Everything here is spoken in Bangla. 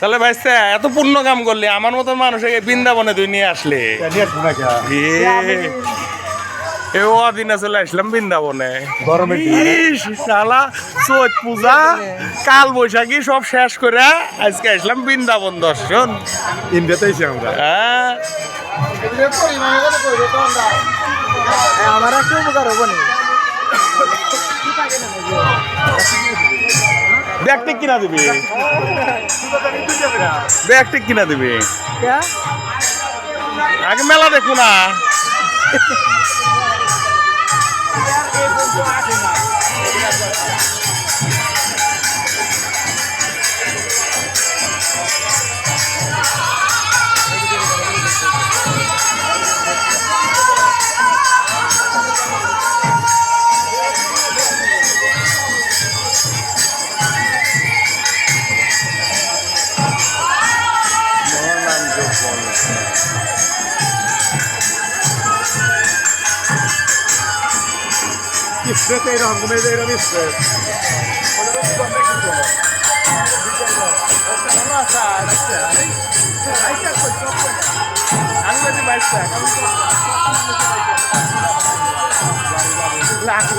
তাহলে ভাই এত পূর্ণ কাম করলি আমার মতো মানুষকে বৃন্দাবনে তুই নিয়ে আসলে। এ ও দিনে চলে আসলাম বৃন্দাবনে। শালা চৈত পূজা কাল বৈশাখী সব শেষ করে আজকে আসলাম বৃন্দাবন দর্শন। ইন্ডিয়াতে আমরা। হ্যাঁ। আমার একটা উপকার হব না? ব্যাগটি কিনা দিবি। ব্যাগটি কিনা দিবি। আগে মেলা দেখো না স্প্রেতে এরকম ঘুমে এরকম স্প্রে আমি